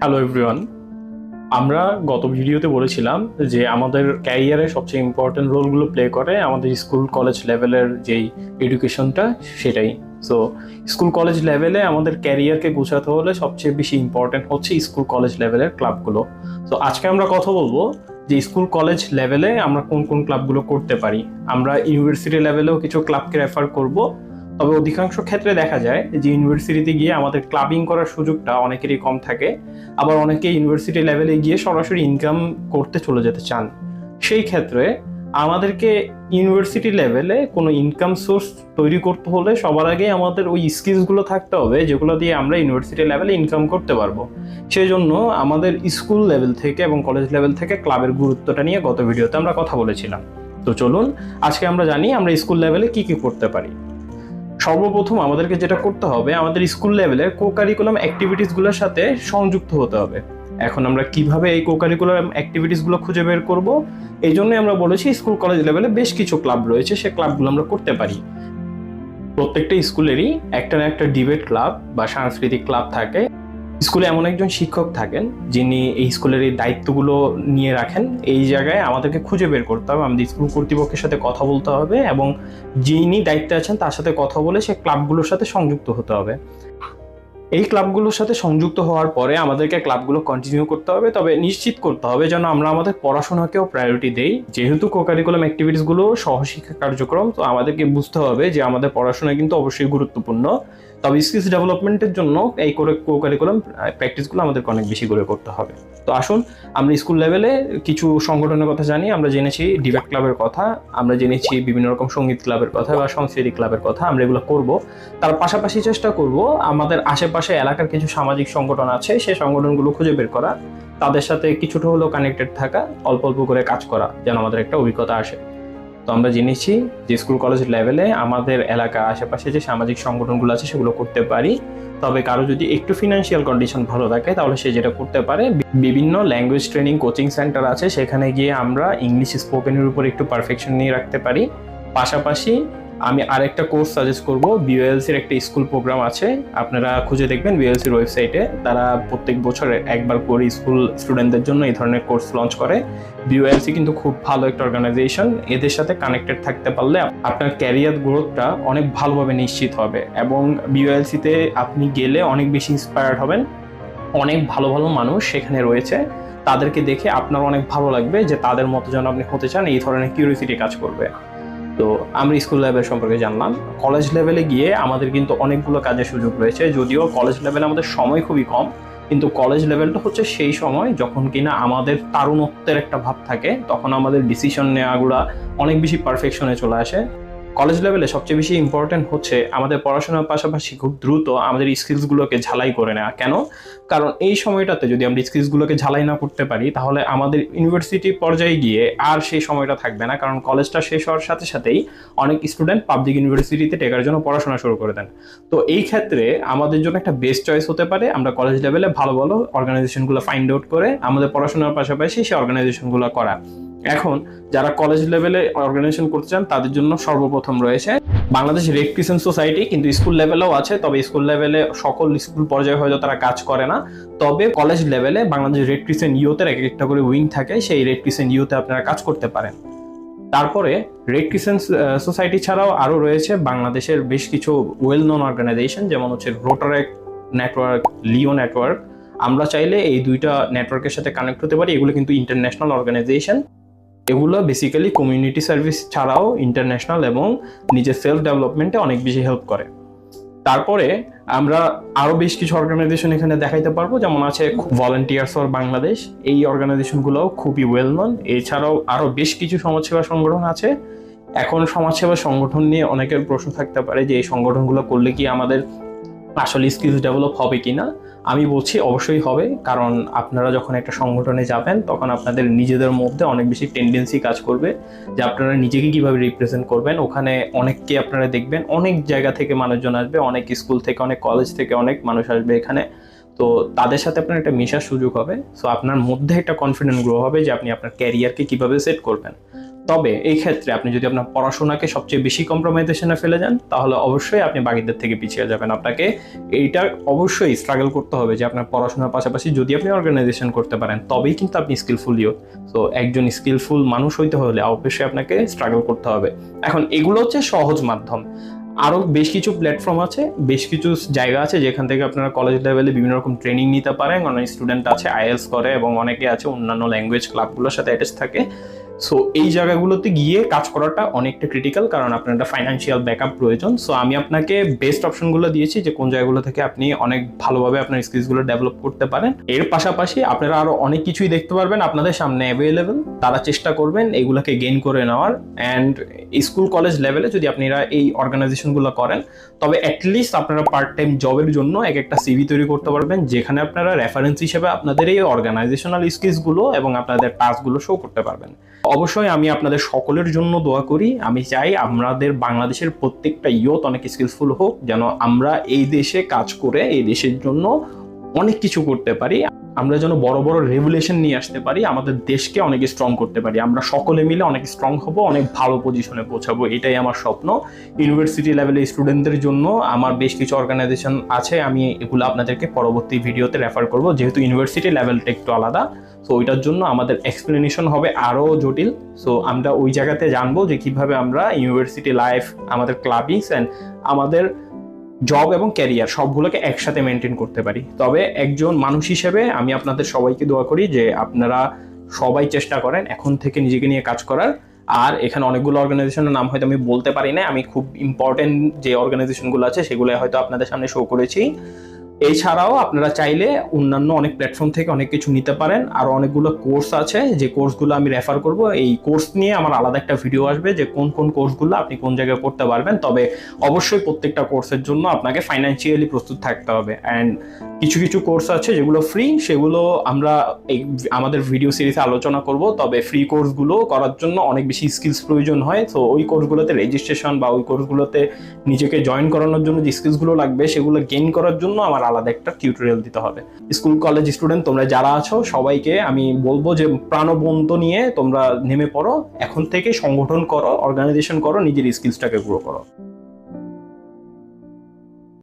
Hello everyone আমরা গত ভিডিওতে বলেছিলাম যে আমাদের ক্যারিয়ারে সবচেয়ে ইম্পর্টেন্ট রোলগুলো প্লে করে আমাদের স্কুল কলেজ লেভেলের যেই এডুকেশনটা সেটাই। সো স্কুল কলেজ লেভেলে আমাদের ক্যারিয়ারকে গোছাতে হলে সবচেয়ে বেশি ইম্পর্টেন্ট হচ্ছে স্কুল কলেজ লেভেলের ক্লাবগুলো তো আজকে আমরা কথা বলব যে স্কুল কলেজ লেভেলে আমরা কোন কোন ক্লাবগুলো করতে পারি। আমরা ইউনিভার্সিটি লেভেলেও কিছু ক্লাবকে রেফার করব। তবে অধিকাংশ ক্ষেত্রে দেখা যায় যে ইউনিভার্সিটিতে গিয়ে আমাদের ক্লাবিং করার সুযোগটা অনেকেরই কম থাকে। আবার অনেকে ইউনিভার্সিটি লেভেলে গিয়ে সরাসরি ইনকাম করতে চলে যেতে চান। সেই ক্ষেত্রে আমাদেরকে ইউনিভার্সিটি লেভেলে কোনো ইনকাম সোর্স তৈরি করতে হলে সবার আগে আমাদের ওই স্কিলসগুলো থাকতে হবে, যেগুলো দিয়ে আমরা ইউনিভার্সিটি লেভেলে ইনকাম করতে পারব। সেই জন্য আমাদের স্কুল লেভেল থেকে এবং কলেজ লেভেল থেকে ক্লাবের গুরুত্বটা নিয়ে গত ভিডিওতে আমরা কথা বলেছিলাম। তো চলুন, আজকে আমরা জানি আমরা স্কুল লেভেলে কি কি করতে পারি। সর্বপ্রথম আমাদেরকে যেটা করতে হবে, আমাদের স্কুল লেভেলে কো কারিকুলাম অ্যাক্টিভিটিসগুলোর সাথে সংযুক্ত হতে হবে। এখন আমরা কীভাবে এই কো কারিকুলাম অ্যাক্টিভিটিসগুলো খুঁজে বের করব, এই জন্যই আমরা বলেছি স্কুল কলেজ লেভেলে বেশ কিছু ক্লাব রয়েছে, সে ক্লাবগুলো আমরা করতে পারি। প্রত্যেকটা স্কুলেরই একটা না একটা ডিবেট ক্লাব বা সাংস্কৃতিক ক্লাব থাকে। স্কুলে এমন একজন শিক্ষক থাকেন, যিনি এই স্কুলের এই দায়িত্বগুলো নিয়ে রাখেন। এই জায়গায় আমাদেরকে খুঁজে বের করতে হবে, আমাদের স্কুল কর্তৃপক্ষের সাথে কথা বলতে হবে এবং যিনি দায়িত্বে আছেন তার সাথে কথা বলে সে ক্লাবগুলোর সাথে সংযুক্ত হতে হবে। এই ক্লাবগুলোর সাথে সংযুক্ত হওয়ার পরে আমাদেরকে ক্লাবগুলো কন্টিনিউ করতে হবে, তবে নিশ্চিত করতে হবে যেন আমরা আমাদের পড়াশোনাকেও প্রায়োরিটি দেই। যেহেতু কোকারিকুলাম অ্যাক্টিভিটিসগুলো সহশিক্ষা কার্যক্রম, তো আমাদেরকে বুঝতে হবে যে আমাদের পড়াশোনা কিন্তু অবশ্যই গুরুত্বপূর্ণ। তবে স্কিলস ডেভেলপমেন্টের জন্য এই করে কোকারিকুলাম প্র্যাকটিসগুলো আমাদেরকে অনেক বেশি করে করতে হবে। তো আসুন, আমরা স্কুল লেভেলে কিছু সংগঠনের কথা জানি, আমরা জেনেছি ডিবেট ক্লাবের কথা, আমরা জেনেছি বিভিন্ন রকম সংগীত ক্লাবের কথা বা সংস্কৃতি ক্লাবের কথা, আমরা এগুলো করব। তার পাশাপাশি চেষ্টা করব, আমাদের আশেপাশে এলাকার কিছু সামাজিক সংগঠন আছে সেই সংগঠনগুলো খুঁজে বের করা, তাদের সাথে কিছুটা হলেও কানেক্টেড থাকা, অল্প অল্প করে কাজ করা, যেন আমাদের একটা অভিজ্ঞতা আসে। তো আমরা জেনেছি যে স্কুল কলেজ লেভেলে আমাদের এলাকা আশেপাশে যে সামাজিক সংগঠনগুলো আছে সেগুলো করতে পারি। তবে কারও যদি একটু ফিনান্সিয়াল কন্ডিশন ভালো থাকে, তাহলে সে যেটা করতে পারে, বিভিন্ন ল্যাঙ্গুয়েজ ট্রেনিং কোচিং সেন্টার আছে, সেখানে গিয়ে আমরা ইংলিশ স্পোকেনের উপর একটু পারফেকশন নিয়ে রাখতে পারি। পাশাপাশি আমি আরেকটা কোর্স সাজেস্ট করব। বিওএলসির একটা স্কুল প্রোগ্রাম আছে। আপনারা খুঁজে দেখবেন বিওএলসির ওয়েবসাইটে তারা প্রত্যেক বছর একবার করে স্কুল স্টুডেন্টদের জন্য এই ধরনের কোর্স লঞ্চ করে। বিওএলসি কিন্তু খুব ভালো একটা অর্গানাইজেশন এদের সাথে কানেক্টেড থাকতে পারলে আপনার ক্যারিয়ার গ্রোথটা অনেক ভালোভাবে নিশ্চিত হবে। এবং বিওএলসিতে আপনি গেলে অনেক বেশি ইন্সপায়ার্ড হবেন। অনেক ভালো ভালো মানুষ সেখানে রয়েছে। তাদেরকে দেখে আপনার অনেক ভালো লাগবে যে তাদের মতো যেন আপনি হতে চান, এই ধরনের কিউরিয়াসিটি কাজ করবে। তো আমরা স্কুল লেভেল সম্পর্কে জানলাম। কলেজ লেভেলে গিয়ে আমাদের কিন্তু অনেকগুলো কাজের সুযোগ রয়েছে, যদিও কলেজ লেভেলে আমাদের সময় খুবই কম, কিন্তু কলেজ লেভেলটা হচ্ছে সেই সময় যখন কিনা আমাদের তারুণত্বের একটা ভাব থাকে, তখন আমাদের ডিসিশন নেওয়াগুলা অনেক বেশি পারফেকশনে চলে আসে। কলেজ লেভেলে সবচেয়ে বেশি ইম্পর্টেন্ট হচ্ছে আমাদের পড়াশোনার পাশাপাশি খুব দ্রুত আমাদের স্কিলসগুলোকে ঝালাই করে নেওয়া। কেন? কারণ এই সময়টাতে যদি আমরা স্কিলসগুলোকে ঝালাই না করতে পারি, তাহলে আমাদের ইউনিভার্সিটি পর্যায়ে গিয়ে আর সেই সময়টা থাকবে না। কারণ কলেজটা শেষ হওয়ার সাথে সাথেই অনেক স্টুডেন্ট পাবলিক ইউনিভার্সিটিতে টেকার জন্য পড়াশোনা শুরু করে দেন। তো এই ক্ষেত্রে আমাদের জন্য একটা বেস্ট চয়েস হতে পারে। আমরা কলেজ লেভেলে ভালো ভালো অর্গানাইজেশনগুলো ফাইন্ড আউট করে আমাদের পড়াশোনার পাশাপাশি সেই অর্গানাইজেশনগুলো করা। এখন যারা কলেজ লেভেলে অর্গানাইজেশন করতে চান, তাদের জন্য সর্বপ্রথম রয়েছে বাংলাদেশ রেড ক্রিসেন্ট সোসাইটি কিন্তু স্কুল লেভেলেও আছে, তবে স্কুল লেভেলে সকল স্কুল পর্যায়ে হয়তো তারা কাজ করে না। তবে কলেজ লেভেলে বাংলাদেশ রেড ক্রিসেন্ট ইউথের এক একটা করে উইং থাকে, সেই রেড ক্রিসেন্ট ইউতে আপনারা কাজ করতে পারেন। তারপরে রেড ক্রিসেন্ট সোসাইটি ছাড়াও আরও রয়েছে বাংলাদেশের বেশ কিছু ওয়েল নোন অর্গানাইজেশন যেমন হচ্ছে রোটারেক নেটওয়ার্ক লিও নেটওয়ার্ক আমরা চাইলে এই দুইটা নেটওয়ার্কের সাথে কানেক্ট হতে পারি, এগুলো কিন্তু ইন্টারন্যাশনাল অর্গানাইজেশন এগুলো বেসিক্যালি কমিউনিটি সার্ভিস ছাড়াও ইন্টারন্যাশনাল এবং নিজের সেলফ ডেভেলপমেন্টে অনেক বেশি হেল্প করে। তারপরে আমরা আরও বেশ কিছু অর্গানাইজেশন এখানে দেখাইতে পারব, যেমন আছে ভলেন্টিয়ার্স ফর বাংলাদেশ এই অর্গানাইজেশনগুলোও খুবই ওয়েল নন এছাড়াও আরও বেশ কিছু সমাজসেবা সংগঠন আছে। এখন সমাজসেবা সংগঠন নিয়ে অনেকের প্রশ্ন থাকতে পারে যে এই সংগঠনগুলো করলে কি আমাদের আসলে স্কিলস ডেভেলপ হবে কি না আমি বলছি অবশ্যই হবে, কারণ আপনারা যখন একটা সংগঠনে যাবেন, তখন আপনাদের নিজেদের মধ্যে অনেক বেশি টেন্ডেন্সি কাজ করবে যে আপনারা নিজেকে কীভাবে রিপ্রেজেন্ট করবেন। ওখানে অনেককে আপনারা দেখবেন, অনেক জায়গা থেকে মানুষজন আসবে, অনেক স্কুল থেকে, অনেক কলেজ থেকে অনেক মানুষ আসবে এখানে। তো তাদের সাথে আপনার একটা মেশার সুযোগ হবে। সো আপনার মধ্যে একটা কনফিডেন্ট গ্রো হবে যে আপনি আপনার ক্যারিয়ারকে কীভাবে সেট করবেন। তবে এই ক্ষেত্রে আপনি যদি আপনার পড়াশোনাকে সবচেয়ে বেশি কম্প্রোমাইজেশনে ফেলে যান, তাহলে অবশ্যই আপনি বাকিদের থেকে পিছিয়ে যাবেন। আপনাকে এইটা অবশ্যই স্ট্রাগল করতে হবে যে আপনার পড়াশোনার পাশাপাশি যদি আপনি অর্গানাইজেশন করতে পারেন, তবেই কিন্তু আপনি স্কিলফুলিও তো একজন স্কিলফুল মানুষ হইতে হলে অবশ্যই আপনাকে স্ট্রাগল করতে হবে। এখন এগুলো হচ্ছে সহজ মাধ্যম। আরও বেশ কিছু প্ল্যাটফর্ম আছে, বেশ কিছু জায়গা আছে যেখান থেকে আপনারা কলেজ লেভেলে বিভিন্ন রকম ট্রেনিং নিতে পারেন। অনেক স্টুডেন্ট আছে আইএলস করে এবং অনেকে আছে অন্যান্য ল্যাঙ্গুয়েজ ক্লাবগুলোর সাথে অ্যাটাচ থাকে। সো এই জায়গাগুলোতে গিয়ে কাজ করাটা অনেকটা ক্রিটিক্যাল কারণ আপনার একটা ফাইন্যান্সিয়াল ব্যাকআপ প্রয়োজন। সো আমি আপনাকে বেস্ট অপশনগুলো দিয়েছি যে কোন জায়গাগুলো থেকে আপনি অনেক ভালোভাবে আপনার স্কিলসগুলো ডেভেলপ করতে পারেন। এর পাশাপাশি আপনারা আরও অনেক কিছুই দেখতে পারবেন আপনাদের সামনে অ্যাভেলেবেল তারা চেষ্টা করবেন এগুলোকে গেইন করে নেওয়ার। অ্যান্ড স্কুল কলেজ লেভেলে যদি আপনারা এই অর্গানাইজেশনগুলো করেন, তবে অ্যাটলিস্ট আপনারা পার্ট টাইম জবের জন্য এক একটা সিভি তৈরি করতে পারবেন, যেখানে আপনারা রেফারেন্স হিসেবে আপনাদের এই অর্গানাইজেশনাল স্কিলসগুলো এবং আপনাদের টাস্কগুলো শো করতে পারবেন। অবশ্যই আমি আপনাদের সকলের জন্য দোয়া করি। আমি চাই আমাদের বাংলাদেশের প্রত্যেকটা ইয়ত অনেক স্কিলফুল হোক, যেন আমরা এই দেশে কাজ করে, এই দেশের জন্য অনেক কিছু করতে পারি। আমরা যেন বড় বড় রেভুলেশন নিয়ে আসতে পারি, আমাদের দেশকে অনেক স্ট্রং করতে পারি। আমরা সকলে মিলে অনেক স্ট্রং হব, অনেক ভালো পজিশনে পৌঁছাবো, এটাই আমার স্বপ্ন। ইউনিভার্সিটি লেভেলে স্টুডেন্টদের জন্য আমার বেশ কিছু অর্গানাইজেশন আছে, আমি এগুলো আপনাদেরকে পরবর্তী ভিডিওতে রেফার করব। যেহেতু ইউনিভার্সিটি লেভেলটা একটু আলাদা সো ওইটার জন্য আমাদের এক্সপ্লেনেশন হবে আরও জটিল। সো আমরা ওই জায়গাতে জানব যে কীভাবে আমরা ইউনিভার্সিটি লাইফ আমাদের ক্লাবিংস অ্যান্ড আমাদের জব এবং ক্যারিয়ার সবগুলোকে একসাথে মেনটেন করতে পারি। তবে একজন মানুষ হিসেবে আমি আপনাদের সবাইকে দোয়া করি যে আপনারা সবাই চেষ্টা করেন এখন থেকে নিজেকে নিয়ে কাজ করার। আর এখানে অনেকগুলো অর্গানাইজেশনের নাম হয়তো আমি বলতে পারি না, আমি খুব ইম্পর্টেন্ট যে অর্গানাইজেশনগুলো আছে সেগুলো হয়তো আপনাদের সামনে শো করেছি। এছাড়াও আপনারা চাইলে অন্যান্য অনেক প্ল্যাটফর্ম থেকে অনেক কিছু নিতে পারেন। আর অনেকগুলো কোর্স আছে। যে কোর্সগুলো আমি রেফার করব, এই কোর্স নিয়ে আমার আলাদা একটা ভিডিও আসবে যে কোন কোন কোর্সগুলো আপনি কোন জায়গায় করতে পারবেন। তবে অবশ্যই প্রত্যেকটা কোর্সের জন্য আপনাকে ফাইন্যান্সিয়ালি প্রস্তুত থাকতে হবে। অ্যান্ড কিছু কিছু কোর্স আছে যেগুলো ফ্রি সেগুলো আমরা এই আমাদের ভিডিও সিরিজে আলোচনা করব। তবে ফ্রি কোর্সগুলো করার জন্য অনেক বেশি স্কিলস প্রয়োজন হয়। তো ওই কোর্সগুলোতে রেজিস্ট্রেশন বা ওই কোর্সগুলোতে নিজেকে জয়েন করানোর জন্য যে স্কিলসগুলো লাগবে, সেগুলো গেইন করার জন্য আমার আলাদা একটা টিউটোরিয়াল দিতে হবে। স্কুল কলেজ স্টুডেন্ট তোমরা যারা আছো, সবাইকে আমি বলব যে প্রাণবন্ত নিয়ে তোমরা নেমে পড়ো। এখন থেকে সংগঠন করো অর্গানাইজেশন করো, নিজের স্কিলসটাকে গ্রো করো।